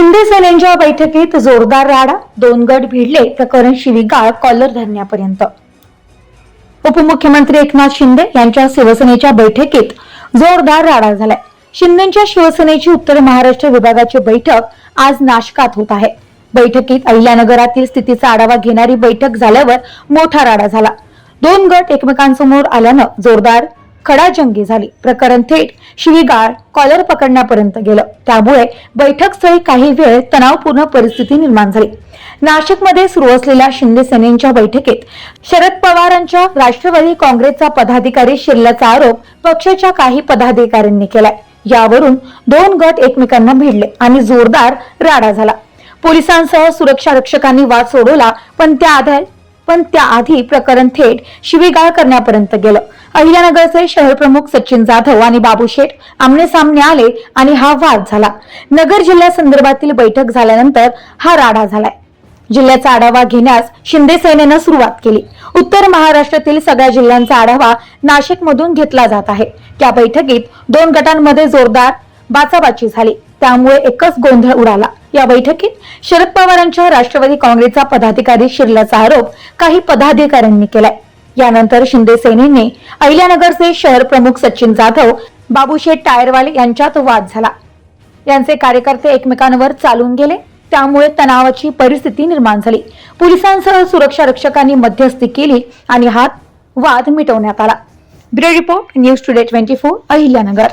शिंदे सेनेच्या बैठकीत जोरदार राडा दोन गट भिडले प्रकरण शिवीगाळ कॉलर धरण्यापर्यंत. उपमुख्यमंत्री एकनाथ शिंदे यांच्या शिवसेनेच्या बैठकीत जोरदार राडा झालाय. शिंदेच्या शिवसेनेची उत्तर महाराष्ट्र विभागाची बैठक आज नाशकात होत आहे. बैठकीत अहिल्यानगरातील स्थितीचा आढावा घेणारी बैठक झाल्यावर मोठा राडा झाला. दोन गट एकमेकांसमोर आल्यानं जोरदार खडाजंगी झाली. प्रकरण थेट शिवीगाळ कॉलर पकडण्यापर्यंत गेलं. त्यामुळे बैठकस्थळी काही वेळ तणावपूर्ण परिस्थिती निर्माण झाली. नाशिकमध्ये सुरू असलेल्या शिंदे सेनेच्या बैठकीत शरद पवारांच्या राष्ट्रवादी काँग्रेसचा पदाधिकारी शिरल्याचा आरोप पक्षाच्या काही पदाधिकाऱ्यांनी केलाय. यावरून दोन गट एकमेकांना भिडले आणि जोरदार राडा झाला. पोलिसांसह सुरक्षा रक्षकांनी वाद सोडवला पण त्याआधी पण त्याआधी प्रकरण थेट शिवीगाळ करण्यापर्यंत गेलं. अहिल्यानगरचे शहर प्रमुख सचिन जाधव आणि बाबू शेठ आमने सामने आले आणि हा वाद झाला. नगर जिल्ह्यासंदर्भातील बैठक झाल्यानंतर हा राडा झालाय. जिल्ह्याचा आढावा घेण्यास शिंदे सेनेनं सुरुवात केली. उत्तर महाराष्ट्रातील सगळ्या जिल्ह्यांचा आढावा नाशिकमधून घेतला जात आहे. त्या बैठकीत दोन गटांमध्ये जोरदार बाचाबाची झाली. त्यामुळे एकच गोंधळ उडाला. या बैठकीत शरद पवारांच्या राष्ट्रवादी काँग्रेसचा पदाधिकारी शिरल्याचा आरोप काही पदाधिकाऱ्यांनी केलाय. यानंतर शिंदे सेनेने अहिल्यानगरचे शहर प्रमुख सचिन जाधव बाबूशेठ टायरवाले यांच्यात वाद झाला. यांचे कार्यकर्ते एकमेकांवर चालून गेले. त्यामुळे तणावाची परिस्थिती निर्माण झाली. पोलिसांसह सुरक्षा रक्षकांनी मध्यस्थी केली आणि हा वाद मिटवण्यात आला. Bureau report news today twenty four Ahilyanagar.